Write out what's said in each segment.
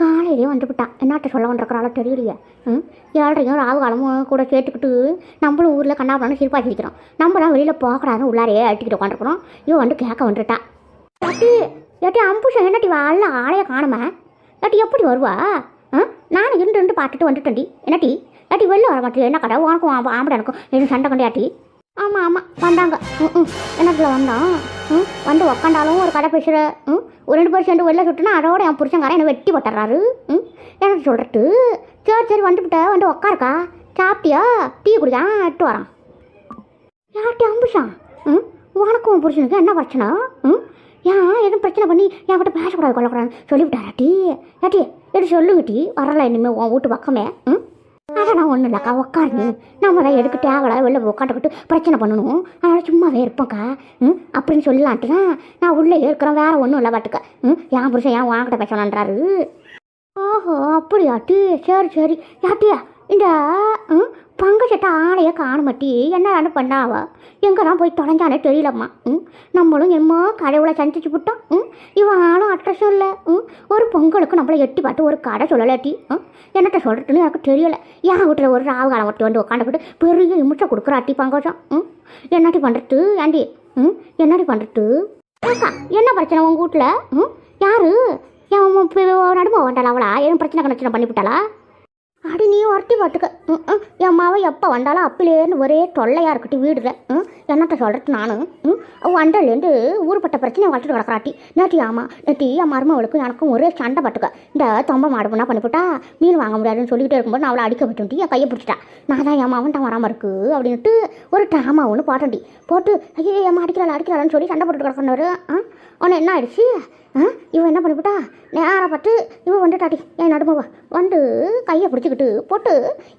காலையிலேயே வந்துவிட்டான். என்னட்ட சொல்ல வந்துருக்கிறாளோ தெரியலையே. ம்? ஏழ்றையும் ராவு காலமும் கூட கேட்டுக்கிட்டு நம்மளும் ஊரில் கண்ணாபுரம் சிரிப்பா சிரிக்கிறோம் வெளியில் போகக்கூடாதுன்னு உள்ளாரையே அட்டிக்கிட்டு உட்காந்துருக்குறோம் இவன் வந்து கேட்க வந்துட்டான் ஏட்டி ஏட்டி அம்புஷன் என்னட்டி வாழ ஆளைய காணுமே. ஏட்டி எப்படி வருவா? ஆ நானும் இருந்து இருந்து பார்த்துட்டு வந்துட்டேன்டி. என்னட்டி ஏட்டி வெளில வர மாட்டேன் என்ன கடை உனக்கும் ஆம்பளை எனக்கும் எதுவும் சண்டை கொண்டாட்டி ஆமாம் ஆமாம் வந்தாங்க. ம் ம். என்னத்துல வந்தான் ம் வந்து உக்காண்டாலும் ஒரு கதை பேசுகிற ம் ஒரு ரெண்டு பேரும் சேர்ந்து வெளில சுட்டுனா அதோட என் புருஷங்காரன் என்னை வெட்டி போட்டுறாரு. ம் எனக்கு சொல்கிறது சரி சரி வந்துவிட்ட வந்து உக்காருக்கா? சாப்பிட்டியா? டீ குடிக்கா? எட்டு வரான் யார்ட்டி அம்புஷான் ம் உனக்கும் உன் புருஷனுக்கு என்ன பிரச்சனை? ம் ஏன் எதுவும் பிரச்சனை பண்ணி என்கிட்ட பேசக்கூடாது கொள்ளக்கூடாதுன்னு சொல்லிவிட்டாரா டீ? ஏட்டி எடுத்து சொல்லுங்க டீ. வரல இனிமேல் உன் வீட்டு பக்கமே. ம் அதெல்லாம் ஒன்றும் இல்லைக்கா உட்காருங்க நம்ம தான் எதுக்கு தேவையில்ல வெளில உட்காந்துக்கிட்டு பிரச்சனை பண்ணணும். அதனால் சும்மாவே இருப்போம்க்கா ம் அப்படின்னு சொல்லலான்ட்டு தான் நான் உள்ளே இருக்கிறேன். வேற ஒன்றும் இல்லை பாட்டுக்க. ம் என் புருஷன் ஏன் வாங்கிட்ட பேசலான்றாரு ஓஹோ அப்படியாட்டி? சரி சரி. யாட்டியா இந்த பங்கச்சட்ட ஆளைய காணுமட்டி என்னடான்னு பண்ணாவ? எங்கே தான் போய் தொலைஞ்சானே தெரியலம்மா. ம் நம்மளும் என்னமோ கடவுளை சந்திச்சு விட்டோம் ம் இவன் ஆளும் அட்ரஸும் இல்லை. ம் ஒரு பொங்கலுக்கு நம்மளை எட்டி பார்த்து ஒரு கடை சொல்லலாட்டி. ம் என்னட்ட சொல்கிறதுன்னு எனக்கு தெரியலை. ஏன் வீட்டில் ஒரு ராவகாலம் ஒட்டி வந்து உட்காந்துக்கிட்டு பெரிய இமிச்சை கொடுக்குறாட்டி பங்கஜம். ம் என்னடி பண்ணுறது ஆண்டி ம் என்னடி பண்ணுறது என்ன பிரச்சனை உங்கள் வீட்டில்? ம் யாரு? என் நடுமை வந்தாளா அவளா? எதுவும் பிரச்சனை கணச்சனை பண்ணிவிட்டாளா? அடி நீ ஒரட்டி பார்த்துக்க ம் என் மாவை எப்போ வந்தாலும் அப்பிலேருந்து ஒரே தொல்லையாக இருக்கட்டும் வீடுல. ம் என்னட்ட சொல்கிறது நானும் ம் வண்டலேருந்து ஊருப்பட்ட பிரச்சனை வளர்த்துட்டு கிடக்குறாட்டி. நேற்று ஆமா நேற்று என் மருமவளுக்கும் எனக்கும் ஒரே சண்டை பட்டுக்க. இந்த தொம்ப மாடு பண்ணா பண்ணிவிட்டா மீன் வாங்க முடியாதுன்னு சொல்லிக்கிட்டே இருக்கும்போது நான் அவளை அடிக்க விட்டுட்டி என் கையை பிடிச்சிட்டா. நான் தான் என் மாவன் தான் வராமல் இருக்கு அப்படின்ட்டு ஒரு ட்ராமா ஒன்று போட்டண்டி போட்டு ஐயோ என் அடிக்கிறாள் அடிக்கிறாள்னு சொல்லி சண்டை போட்டு கிடக்கணும் ஆ உன்னை என்ன ஆயிடுச்சு? ஆ இவன் என்ன பண்ணிவிட்டா நேராக பார்த்து இவன் வந்துட்டாட்டி என் நடுமவ வந்து கையை பிடிச்சிக்கிட்டு போட்டு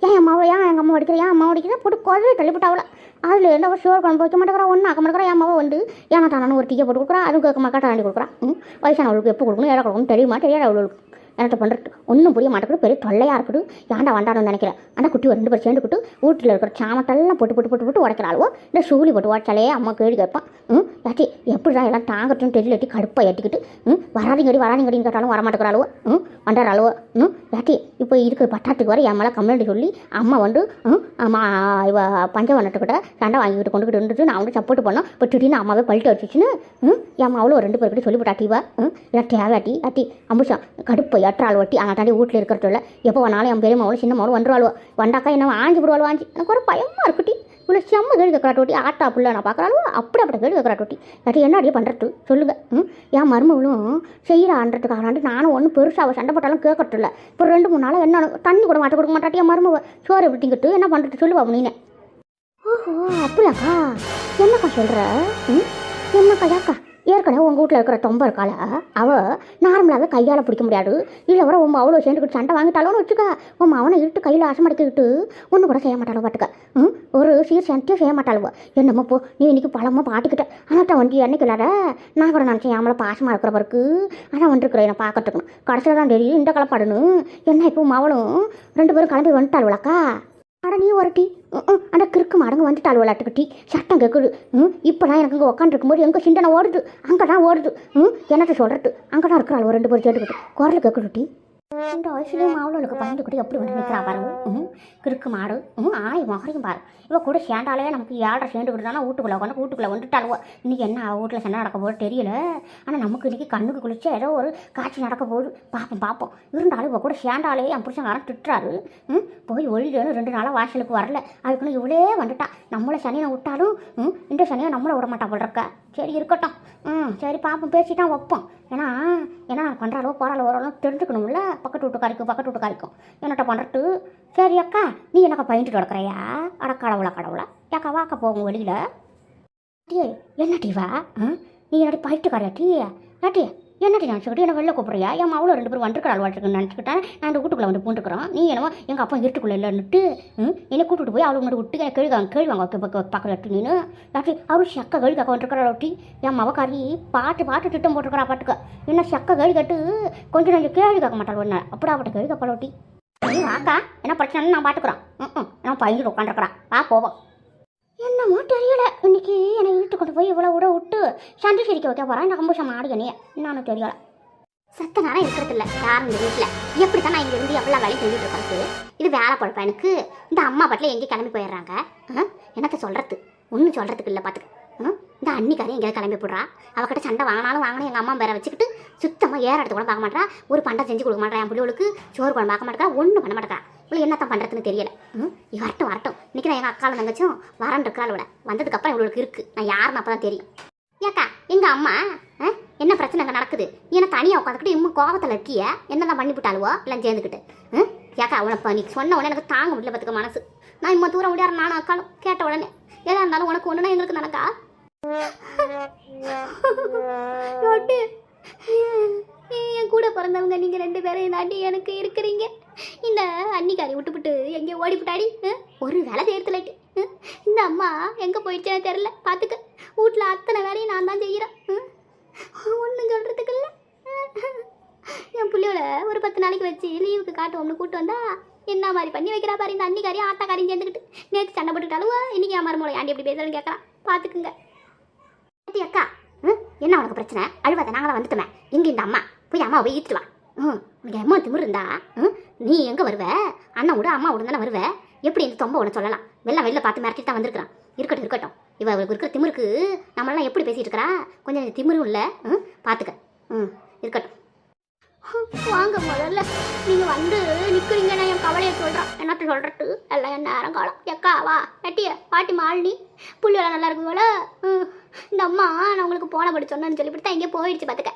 ஏன் அம்மாவை ஏன் எங்கள் அம்மா அடிக்கிற ஏன் அம்மா அடிக்கிற? போட்டு குழந்தை தள்ளிவிட்டாவல அதில் என்ன ஒரு சோறு குழம்பு வைக்க மாட்டேங்கிறா ஒன்றும் ஆக்க மாட்டேங்கிறா என் அம்மாவை வந்து ஏன்னா தானே ஒரு டீயை போட்டு கொடுக்குறா அதுவும் கேட்க மக்கா தாண்டி கொடுக்குறா ம்? வயசானவளுக்கு எப்போ கொடுக்கணும் ஏழை கொடுக்கணும் தெரியுமா தெரியாது அவளுக்கு. எனக்கு பண்ணுறது ஒன்றும் புரிய மாட்டேங்குது பெரிய தொல்லையாக இருக்குது. ஏன்டா வண்டாடணும்னு நினைக்கிறேன் அந்த குட்டி ஒரு ரெண்டு பேர் சேர்ந்துக்கிட்டு வீட்டில் இருக்கிற சாமத்தெல்லாம் போட்டு போட்டு போட்டு போட்டு உடைக்கிறாளோ. இந்த சூழி போட்டு உடச்சாலே அம்மா கேடு கேட்பான் ம்? யாட்டி எப்படி தான் எல்லாம் தாங்கட்டும் தெரியலட்டி கடுப்பாக எட்டிக்கிட்டு ம்? வராதிங்கடி வராதிங்கடின்னு கேட்டாலும் வரமாட்டேங்கிறாளுவோ ம்? வண்டாராளுவோ ம் ஏட்டி இப்போ இருக்க பட்டாத்துக்கு வர என் மேலே கம்ப்ளைண்ட் சொல்லி அம்மா வந்து ம் அம்மா இவ பஞ்சவனத்துக்கிட்ட சண்டை வாங்கிக்கிட்டு கொண்டுக்கிட்டு இருந்துச்சு நான் வந்து சப்போர்ட் பண்ணோம் இப்போ திடீர்னு அம்மாவே பல்ட்டு வச்சுச்சுன்னு ம் என் அம்மாவில் ஒரு ரெண்டு பேர்கிட்ட சொல்லி போட்டாட்டிவா ம் இல்லை தேவாட்டி ஆட்டி அம்புஷம் கடுப்பு எட்டாள் வட்டி ஆனால் தாண்டி வீட்டில் இருக்கிறதில்ல எப்போ வேணாலும் என் பெரியம்மாவும் சின்ன மாவும் வந்துருவாளுவோ. வந்தாக்கா என்ன ஆஞ்சு விடுவாள் வாஞ்சி எனக்கு ஒரு பயமாக இருக்குட்டி இவ்வளோ செம்ம கேள்வி கேட்குறா டோட்டி. ஆட்டா புள்ள நான் பார்க்குறாலும் அப்படி அப்படி கேள்வி கேட்குறா டோட்டி. யாட்டி என்ன அடியே பண்ணுறது சொல்லுங்க. ம்? என் மருமகளும் செய்கிறான்றதுக்காக நானும் ஒன்றும் பெருசாக அவள் சண்டை போட்டாலும் கேட்கறதில்ல இப்போ ரெண்டு மூணு நாளாக என்ன தண்ணி கூட மாட்ட கொடுக்க மாட்டாட்டி என் மருமவ? சோறு எப்படிங்கிட்டு என்ன பண்ணுறது சொல்லுவா நீனே. ஓஹோ அப்படியாக்கா? என்னக்கா சொல்கிற ம்? என்னக்கா யாக்கா ஏற்கனவே உங்கள் வீட்டில் இருக்கிற தொம்ப இருக்காள அவள் நார்மலாகவே கையால் பிடிக்க முடியாது. இல்லை வர உன் அவ்வளோ சேர்ந்துக்கிட்டு சண்டை வாங்கிட்டாலும்னு வச்சுக்க உன் அவனை இட்டு கையில் அசமடிக்கிட்டு ஒன்று கூட செய்ய மாட்டாளோ பாட்டுக்க ம் ஒரு சீர் சென்ட்டியும் செய்ய மாட்டாளுவோ. என்னமோ போ நீ இன்னைக்கு பழமாக பாட்டுக்கிட்ட ஆனால் வண்டி என்னைக்கு இல்லாத நான் கூட நினச்சேன் என் பாசமாக இருக்கிற பிறகு அதான் வந்துருக்குறேன் என்னை பார்க்கறதுக்கு கடைசியில் தான் தெரியும் இந்த கலப்பாடுன்னு என்ன இப்போ அவளும் ரெண்டு பேரும் கிளம்பி வந்துட்டாளுவலாக்கா அட நீ ஒரு டீ. அட கிறுக்கு மடங்கு வந்துட்டாள் விளையாட்டுக்கிட்டி சட்டம் கேட்குது ம் இப்போ தான் எனக்கு இங்கே உட்காந்துருக்கும்போது எங்கே சிந்தனை ஓடுது. அங்கே தான் ஓடுது. ம் என்னத்தை சொல்கிறது அங்கே தான் இருக்கிறாள் ஒரு ரெண்டு பேர் சேர்த்துக்கிட்டு குரல் கேட்குதுட்டி இந்த வயசுலேயும் மாவுளவுக்கு பயந்துக்கிட்டு எப்படி வந்து நிற்கிறா பாருங்க. ம். கிறுக்கு மாடு. ம் ஆய் மகரையும் பாரு. இவள் கூட சேர்ந்தாலே நமக்கு ஏழரை சேர்ந்து விடுதானா? வீட்டுக்குள்ளே உட்காந்து வீட்டுக்குள்ளே வந்துட்டாளுவோ. இன்றைக்கி என்ன அவ வீட்டில் சண்டை நடக்க போகுது தெரியல. ஆனால் நமக்கு இன்றைக்கி கண்ணுக்கு குளிச்சா ஏதோ ஒரு காட்சி நடக்க போகுது. பார்ப்போம் பார்ப்போம் இருந்தாலும் இவள் கூட சேர்ந்தாலே என் புருஷன் திட்டுறாரு. ம் போய் ஒழிலன்னு ரெண்டு நாளாக வாசலுக்கு வரல. அதுக்குன்னு இவளே வந்துட்டா. நம்மளை சனியை விட்டாலும் ம் இந்த சனியை நம்மளை விட மாட்டா போல் சரி இருக்கட்டும். ம் சரி பார்ப்போம் பேசிட்டான் வைப்போம். ஏன்னா ஏன்னா நான் பண்ணுறாலோ போகிறாலோ ஓரளவு தெரிஞ்சுக்கணும்ல. பக்கத்து வீட்டுக்காரிக்கும் பக்கத்து வீட்டுக்காரிக்கும். என்னட்ட பண்ணுறது சரி அக்கா நீ என்னக்கா பயின்ட்டு கிடக்குறையா? அட கடவுளா கடவுளா. ஏக்கா வாக்க போகும் வெளியில். டீ என்ன வா? ஆ? நீ என்னடி பயிட்டுக்காரியா டீ? ஏட்டி என்னடி நினச்சிக்கிட்டு என்ன வெளில கூப்பிட்றியா? என் அவ்வளோ ரெண்டு பேரும் வந்துருக்கிறாள் வாழ்க்கைன்னு நினச்சிக்கிட்டேன். நான் இந்த வீட்டுக்குள்ளே வந்து பூண்டுக்கிறோம் நீ என்னமோ எங்கள் அப்பா இருட்டுக்குள்ளே இல்லைன்னுட்டு ம் என்னை கூப்பிட்டு போய் அவளுக்கு முன்னாடி விட்டு எனக்கு கேள்வி வாங்க கேள்வி வாங்க பக்கம் நீனு யாட்டி அவரு செக்க கேள்வி கேட்க வந்துருக்கிறா ஒட்டி என் மவக்காரி பாட்டு பாட்டு திட்டம் போட்டிருக்கிறா பாட்டுக்க. என்ன செக்க கேள்வி கேட்டு கொஞ்சம் கொஞ்சம் கேள்வி கேட்க மாட்டாள் ஒன்று அப்படியாப்பட்ட கேள்வி கேட்பாள் ஒட்டி நீ வாக்கா என்ன பிரச்சனை நான் பாட்டுக்கிறோம் ம் நான் பையன் உட்காந்துருக்குறான் வா போவோம். என்னமோ தெரியல. இன்னைக்கு என்னை இழுத்து கொண்டு போய் இவ்வளோ விட விட்டு சந்தி சிரிக்க வைக்க போகிறான் இந்த கம்பூஷம் ஆடியனே என்னன்னு தெரியல. சத்த நேரம் இருக்கிறது இல்லை யாரும் இந்த வீட்டில் எப்படி தான் நான் இங்கே இருந்து எவ்வளோ வேலை செஞ்சுட்டு இருக்கிறது இது வேலை பழப்பா எனக்கு? இந்த அம்மா பாட்டில் எங்கேயும் கிளம்பி போயிடுறாங்க. ஆ? சொல்கிறது ஒன்றும் சொல்கிறதுக்கு இல்லை பார்த்துக்க ம் இந்த அன்னிக்காரையும் எங்கேயாவது கிளம்பி போடுறா அவகிட்ட சண்டை வாங்கினாலும் வாங்கணும் எங்கள் அம்மா பேரை வச்சுக்கிட்டு சுத்தமாக ஏற இடத்து கூட பார்க்க மாட்டா ஒரு பண்டை செஞ்சு கொடுக்க மாட்டேன் என் பிள்ளைகளுக்கு சோறு குழம்பு பார்க்க மாட்டேங்கிறா ஒன்றும் பண்ண மாட்டேங்கிறா இவ்வளோ என்னத்தான் பண்ணுறதுன்னு தெரியல. ம் வரட்டும் வரட்டும். இன்றைக்கி நான் எங்கள் அக்காவில் தங்கச்சும் வரன் இருக்கிறாள் விட வந்ததுக்கப்புறம் இவளுக்கு இருக்குது நான் யாருன்னு அப்போ தான் தெரியும் ஏக்கா எங்கள் அம்மா? ஆ? என்ன பிரச்சனை அங்கே நடக்குது? நீ என்ன தனியாக உட்காந்துக்கிட்டு இன்னும் கோபத்தில் இருக்கிய? என்னதான் பண்ணி விட்டாளுவோ? எல்லாம் சேர்ந்துக்கிட்டு. ம் ஏக்கா உனக்கு நீ சொன்ன உடனே எனக்கு தாங்க முடியல பார்த்துக்க மனசு. நான் இம்மா தூரம் முடியாது நானும் அக்காலும் கேட்ட உடனே எதாக இருந்தாலும் உனக்கு ஒன்றுனா எங்களுக்கு நடக்கா? என் கூட பிறந்தவங்க நீங்க ரெண்டு பேரும் தாண்டி எனக்கு இருக்கிறீங்க? இந்த அன்னிக்காரி விட்டுப்புட்டு எங்கே ஓடிப்புட்டாடி ஒரு வேலை செய்யறதுலட்டி இந்த அம்மா எங்கே போயிடுச்சேன்னு தெரில பார்த்துக்க வீட்டில் அத்தனை வேலையும் நான் தான் செய்கிறேன் ஒன்றும் சொல்கிறதுக்கு இல்லை என் பிள்ளையோட ஒரு பத்து நாளைக்கு வச்சு லீவுக்கு காட்டுவோம்னு கூட்டு வந்தா என்ன மாதிரி பண்ணி வைக்கிறா பாரு இந்த அன்னிக்காரியும் ஆத்தாக்காரியும் சேர்ந்துக்கிட்டு. நேற்று சண்டை போட்டுக்கிட்டாலும் இன்றைக்கி என் மருமலை ஆண்டி எப்படி பேசுறேன்னு கேட்குறான் பார்த்துக்குங்க ஏத்தி அக்கா ம், என்ன உனக்கு பிரச்சனை? அழுவாத நாங்களாம் வந்துட்டோமே. இங்கே இந்த அம்மா. போய் அம்மா போய் ஈத்துட்டு வா. ம் உனக்கு அம்மா திமிரு இருந்தா ம், நீ எங்க வருவ? அண்ணன் விட அம்மா விட தானே வருவ? எப்படி இந்த தொம்ப உன சொல்லலாம்? வெளில வெளில பார்த்து மிரட்டிட்டு தான் வந்திருக்கிறான். இருக்கட்டும் இருக்கட்டும். இவ அவளுக்கு இருக்கிற திமிருக்கு நம்மளாம் எப்படி பேசிட்டு இருக்கிறா? கொஞ்சம் திமிரும் இல்லை. ம் பார்த்துக்க ம் இருக்கட்டும். வாங்க முதல்ல. நீங்க வந்து நிக்கிறீங்க நான் என் கவலையை சொல்றேன் என்னத்த சொல்றது? எல்லாம் என் நேரம் காலம். எக்கா வா. நட்டிய பாட்டி மாலினி புள்ளியெல்லாம் நல்லா இருக்கும் ம் இந்த அம்மா நான் உங்களுக்கு போன படி சொன்னேன்னு சொல்லிவிட்டு தான் எங்கேயோ போயிடுச்சு பார்த்துக்க.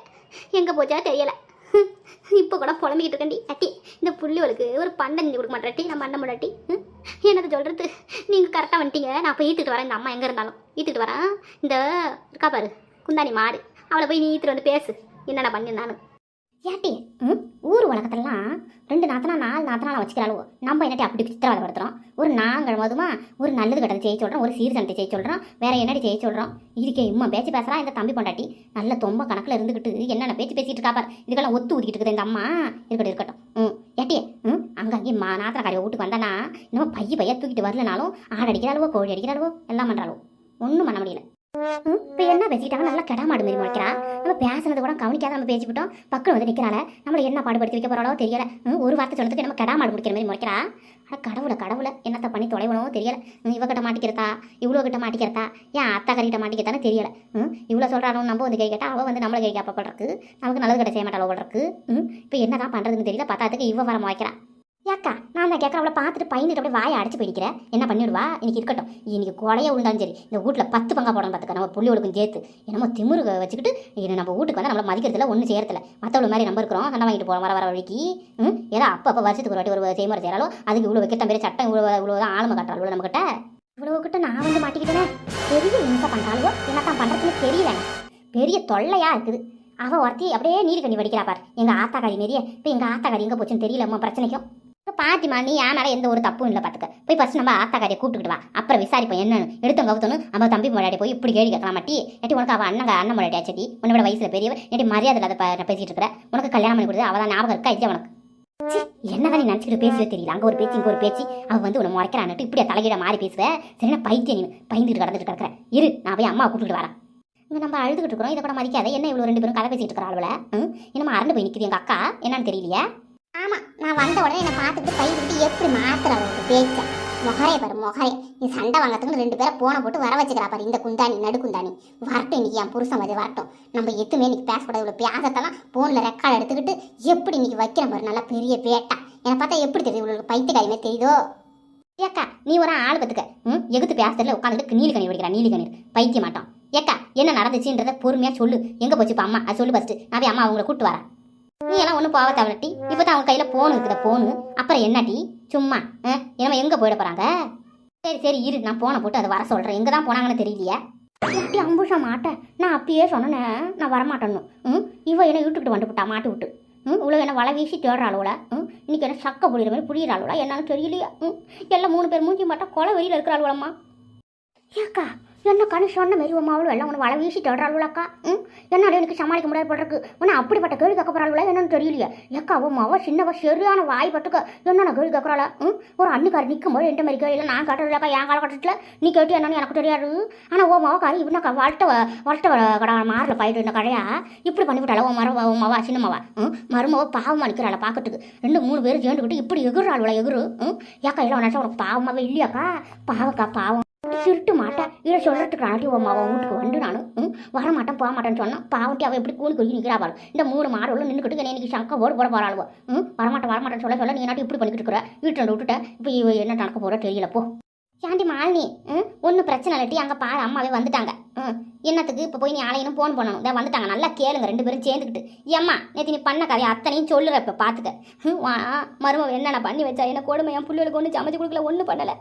எங்கே போச்சா தெரியல. இப்போ கூட புலம்பிக்கிட்டு இருக்கேன்டி. அட்டி இந்த புள்ளிவளுக்கு ஒரு பண்டை செஞ்சு கொடுக்க மாட்டேன். நான் பண்ண மாட்டாட்டி என்னது சொல்கிறது நீங்கள் கரெக்டாக வந்துட்டீங்க. நான் போய் ஈத்துட்டு வரேன். இந்த அம்மா எங்கே இருந்தாலும். ஈத்துட்டு வரேன். இந்த இருக்கா பாரு குந்தாணி மாடு. அவளை போய் நீ ஈத்துட்டு வந்து பேசு. என்னென்ன பண்ணியிருந்தானு ஏட்டி ம்? ஊர் உலகத்துலலாம் ரெண்டு நாத்தனா நாலு நாத்தனால வச்சுக்கிறாளோ நம்ம என்னட்டி அப்படி சித்திரவதப்படுத்துகிறோம் ஒரு நாங்கள் மதுமா ஒரு நல்லது கெட்டது செய்ய சொல்கிறோம் ஒரு சீர் சண்டை செய்ய சொல்கிறோம் வேறு என்னடி செய்ய சொல்கிறோம் இதுக்கே இம்மா பேச்சு பேசுகிறா இந்த தம்பி பொண்டாட்டி. நல்ல தொம்ப கணக்கில் இருந்துக்கிட்டு என்னென்ன பேச்சு பேசிகிட்டு இருக்கா பாரு. இதுக்கெல்லாம் ஒத்து ஊதிக்கிட்டு இருக்குது இந்த அம்மா. இருக்கட்டும் இருக்கட்டும். ம். ஏட்டி ம்? அங்கே அங்கேயும் மா நாத்தனக்காரி வீட்டுக்கு வந்தானா இன்னும் பைய பைய தூக்கிட்டு வரலனாலும் ஆடு அடிக்கிறாளவோ கோழி அடிக்கிறாளவோ எல்லாம் பண்ணுறாளோ ஒன்றும் பண்ண முடியல. இப்போ என்ன பேசிக்கிட்டாங்க? நல்லா கெடா மாடு மாரி முளைக்கிறா நம்ம பேசுனது கூட கவனிக்காத நம்ம பேசிவிட்டோம் பக்கம் வந்து நிற்கிறாள நம்மளை என்ன பாடுபடுத்தி வைக்க போறாளோ தெரியல. ஒரு வார்த்தை சொல்றதுக்கு நம்ம கெடா மாடு முடிக்கிற மாதிரி முறைக்கிறா ஆனா கடவுளை கடவுளை என்னத்த பண்ணி தொலைவனோ தெரியல. இவகிட்ட மாட்டிக்கிறதா? இவ்வளோ கிட்ட மாட்டிக்கிறதா? ஏன் அத்தா கறிக்கிட்ட தெரியல. ம், இவ்வளோ சொல்கிறாலும் நம்ம வந்து கை கேட்டா அவள் வந்து நம்மளை கை காப்பப்படுறக்கு நமக்கு நல்லது கிட்ட செய்ய மாட்டாள் போடுறக்கு இப்போ என்னதான் பண்ணுறதுன்னு தெரியல. பத்தாத்துக்கு இவ வர வைக்கிறான் ஏக்கா நான் தான் கேட்குறேன் அவளை பார்த்துட்டு பையனுக்கு அப்படியே வாயை அடிச்சு போய்க்கிறேன் என்ன பண்ணிவிடுவா இன்னைக்கு இருக்கட்டும். இன்னைக்கு கொலைய விழுந்தாலும் சரி இந்த வீட்டில் பத்து பங்கா போடணும் பார்த்துக்க நம்ம புள்ளியோளுக்கும் சேர்த்து. என்னமோ திமுரு வச்சுக்கிட்டு இது நம்ம வீட்டுக்கு வந்து நம்மளை மதிக்கிறதுல ஒன்றும் செய்யறதில்ல மற்றவள மாதிரி நம்ம இருக்கிறோம். சண்டை வாங்கிட்டு போகிறோம் வர வர வழிக்கு ம்? ஏதோ அப்போ அப்போ வருஷத்துக்கு ஒரு வாட்டி ஒரு செய்முறை செய்யறாலோ அதுக்கு இவ்வளோ வைக்க தம்பி சட்டம் இவ்வளோ இவ்வளோ தான் ஆளுமை கட்டுறாளோ நம்மக்கிட்ட இவ்வளோ கிட்ட நான் வந்து மாட்டிக்கிட்டேனே. பெரிய இன்சை பண்ணுறாளோ என்னத்தான் பண்ணுறதுன்னு தெரியல. பெரிய தொல்லையாக இருக்குது. அவ ஒருத்தி அப்படியே நீர் கண்ணி வடிக்கிறா பார். எங்கள் ஆத்தாக்காரி மாரியே. இப்போ எங்கள் ஆத்தாக்காரி எங்கே போச்சுன்னு தெரியலம்மா பிரச்சனைக்கும். பாத்திமா நீ என் மேலே எந்த ஒரு தப்பும் இல்லை பார்த்துக்க போய் ஃபஸ்ட் நம்ம ஆத்தாக்காரியை கூப்பிட்டுக்கிட்டு வா. அப்புறம் விசாரிப்போம் என்னன்னு. எடுத்தோம் கவுத்தணும் நம்ம தம்பி முன்னாடி போய் இப்படி கேள்வி கேட்கலாம் மாட்டி ஏட்டி உனக்கு அவள் அண்ணங்க அண்ணன் முன்னாடி ஆச்சடி உன்னோட வயசுல பெரியவ ஏட்டி மரியாதை இல்லாத பேசிட்டு இருக்கிற? உனக்கு கல்யாணம் பண்ணி கொடுத்து அவள் ஞாபகம் இருக்கா இல்லை உனக்கு? ச்சீ, என்னதான் நீ நினச்சிட்டு பேசவே தெரியல. அங்கே ஒரு பேச்சு இங்கே ஒரு பேச்சு. அவள் வந்து உன்னை முறைக்கிறான்ட்டு இப்படியா தலையிட மாறி பேசுவ? சரினா பைத்தியம் நீ. பயந்துட்டு கடந்துட்டு கிடக்குற. இரு நான் போய் அம்மா கூப்பிட்டுட்டு வரேன். இங்கே நம்ம அழுதுகிட்டு இருக்கிறோம். இதை கூட மதிக்காத. என்ன இவ்வளோ ரெண்டு பேரும் கதை பேசிட்டு இருக்கிற அளவில் என்னமா அரண்டு போய் நிற்கிது எங்கள் அக்கா? என்னன்னு தெரியலையே? ஆமா நான் வந்த உடனே என்னை பார்த்துட்டு பை விட்டு எப்படி மாத்துற அவளுக்கு பேச்ச? மொகரே பாரு மொகரே நீ சண்டை வாங்கத்துக்கு ரெண்டு பேரை போன போட்டு வர வச்சுக்கிறா பாரு இந்த குந்தாணி நடுக்குந்தாணி. வரட்டும் இன்னைக்கு என் புருஷன் வந்து வரட்டும். நம்ம எதுவுமே இன்னைக்கு பேசக்கூடாது இவ்வளோ பேசத்தெல்லாம் ஃபோனில் ரெக்கார்டு எடுத்துக்கிட்டு எப்படி இன்னைக்கு வைக்கிற பாரு நல்லா பெரிய பேட்டா. என்னை பார்த்தா எப்படி தெரியுது இவ்வளோ பைத்தியக்காரியமே தெரியுதோ? ஏக்கா நீ ஒரு ஆள் பத்துக்க ம்? எகுத்து பேசுறதுல உட்காந்துட்டு நீலி கண்ணீர் வடிக்கிறா நீலி கண்ணீர் பைத்திய மாட்டோம் ஏக்கா என்ன நடந்துச்சுன்றத பொறுமையாக சொல்லு. எங்கே போச்சு இப்போ அம்மா? அது சொல்லு ஃபஸ்ட்டு நான் அம்மா அவங்கள கூப்பிட்டு வரேன். நீ எல்லாம் ஒன்றும் போக தேவலட்டி இப்போ தான் அவங்க கையில் போன் இருக்குத போனு அப்புறம் என்னட்டி சும்மா ஆ? என்னமா எங்கே போயிட போகிறாங்க சரி சரி இரு. நான் போனை போட்டு அதை வர சொல்கிறேன் எங்கே தான் போனாங்கன்னு தெரியலையே. அம்புஷா மாட்டேன் நான் அப்பயே சொன்னேன் நான் வரமாட்டேன்னு. ம்? இவ என்ன இழுட்டுக்கிட்டு வந்து விட்டா மாட்டி விட்டு. ம்? இவ்வளோ என்ன வலை வீசி தேடுறாளோல ம்? இன்னைக்கு என்ன சக்க புரியுற மாதிரி புளியிறாளோல என்னன்னு தெரியலையா. ம்? எல்லாம் மூணு பேர் மூஞ்சி மாட்டா கொலை வெளியில் இருக்கிறாளோலம்மா ஏக்கா என்ன கணி சொன்ன மாரி உன் எல்லாம் உன்னை வள வீசி தேடுறாளுக்கா ம்? என்னால எனக்கு சமாளிக்க முடியாது போடுறக்கு உன்னை அப்படிப்பட்ட கேள்வி கேட்க என்னன்னு தெரியலையே. எக்கா உன் மாவ சின்னவ சரியான வாய் பட்டுக்க என்னென்ன கேள்வி கேட்கறாளா? ம்? ஒரு அண்ணிக்காரி நிற்கும் போது எந்த மாதிரி கேள்வி நான் கேட்டதில்லக்கா என் காலகட்டத்தில். நீ கேட்டு என்னன்னு எனக்கு தெரியாது. ஆனால் ஓ மாவா காரி இவனாக்கா வளர்த்த வளர்த்த கடை மாறில் போயிட்டு இந்த கடையா? இப்படி பண்ணிவிட்டாளா உன் மரம் ஓ மாவா சின்னமாவா ம்? மருமவ பாவமாக நிற்கிறாளா பார்க்கறதுக்கு ரெண்டு மூணு பேர் சேர்ந்துக்கிட்டு இப்படி எகுறாளுவல எகுரு ம்? ஏக்கா இல்லை உனக்கு பாவமாவே இல்லையாக்கா? பாவக்கா பாவம். திருட்டு மாட்டேன் இதை சொல்கிறதுக்கு ஆண்டி உன் அவன் வீட்டுக்கு வந்து நான் வர மாட்டேன் போக மாட்டேன்னு சொன்னான் பாவட்டி அவள் எப்படி கூலி கொள்ளி நிற்கிறா பாரு. இந்த மூணு மாடு உள்ள நின்றுக்கிட்டு என்னை இன்னைக்கு சங்க ஓடு போட போகிறாளுவோ ம் வரமாட்டேன் வரமாட்டேன்னு சொல்ல சொல்ல நீ நாட்டி இப்படி பண்ணிக்கிட்டு இருக்கிற? வீட்டில் விட்டுட்டேன் இப்போ என்ன நடக்க போகிற தெரியல போ. ஏண்டி மாலினி? ம்? ஒன்றும் பிரச்சனை இல்லட்டி அங்கே பாரு. அம்மாவே வந்துட்டாங்க. ம். என்னத்துக்கு? இப்போ போய் நீ ஆலையினும் ஃபோன் பண்ணணும். இதை வந்துட்டாங்க. நல்லா கேளுங்க. ரெண்டு பேரும் சேர்ந்துக்கிட்டு ஏம்மா நேற்று நீ பண்ண கதையை அத்தனையும் சொல்லுற இப்போ பார்த்துக்க ம், வா மருமவ என்னென்ன பண்ணி வச்சா? என்ன கொடுமை? என் பிள்ளைகளுக்கு ஒன்றும் சமைச்சு கொடுக்கல ஒன்றும் பண்ணலை.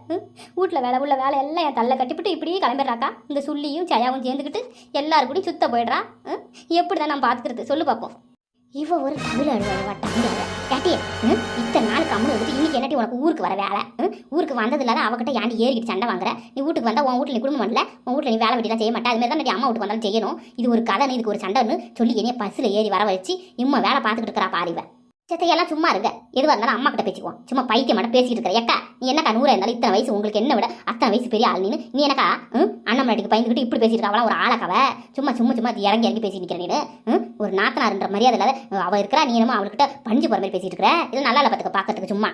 வீட்டில் வேலை உள்ள வேலை எல்லாம் என் தள்ள கட்டிவிட்டு இப்படியே கிளம்பிடுறாக்கா? இந்த சுள்ளியும் சயாவும் சேர்ந்துக்கிட்டு எல்லாரும் கூடயும் சுத்த போயிடுறா? ம், எப்படி தான் நான் பார்த்துக்கிறது சொல்லு பார்ப்போம் இவ ஒரு தமிழ் அழுவா ஏட்டி இத்தனை நாள் கம்முன்னு வந்துட்டு இன்னைக்கு என்னட்டி உனக்கு ஊருக்கு வர வேலை? ஊருக்கு வந்தது இல்லாத அவகிட்ட ஏன்டி ஏறிக்கிட்டு சண்டை வாங்குற? நீ வீட்டுக்கு வந்தா உன் வீட்டில் நீ குடும்பம் பண்ணல? உன் வீட்டில் நீ வேலை வெட்டிலாம் செய்ய மாட்டேன் அது மாதிரி தான் அம்மா வீட்டுக்கு வந்தாலும் செய்யணும். இது ஒரு கதை இதுக்கு ஒரு சண்டைன்னு சொல்லி என்னைய பஸ்ஸில் ஏறி வர வச்சு இம்மா வேலை பார்த்துக்கிட்டு இருக்கிறா பாரிவை சித்தையெல்லாம் சும்மா இருங்க. எதுவாக இருந்தாலும் அம்மா கிட்ட பேசிக்குவோம். சும்மா பைத்தியம் மட்டும் பேசிக்கிட்டு இருக்கிற. எக்கா நீ என்னக்கா நூறு இருந்தாலும் இத்தனை வயசு உங்களுக்கு என்ன விட? அத்தனை வயசு பெரிய ஆள் நீனு. நீ எனக்கா அண்ணன் மடிக்கு பயந்துக்கிட்டு இப்படி பேசிட்டு அவளாம் ஒரு ஆளக்கவ சும்மா சும்மா சும்மா இறங்கி இறங்கி பேசிட்டு நிற்கிற நீனு. ஒரு நாத்தனார்ன்ற மரியாதை இல்லாத அவள் இருக்கிறா நீ என்னமோ அவள்கிட்ட பஞ்சு போகிற மாதிரி பேசிட்டு இருக்கிற. இது நல்லா இல்லை பார்த்துக்க பார்க்கறதுக்கு சும்மா.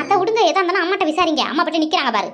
அத்தை விடுங்க. ஏதா இருந்தாலும் அம்மாட்ட விசாரிங்க. அம்மா பட்டு நிற்கிறாங்க பாரு.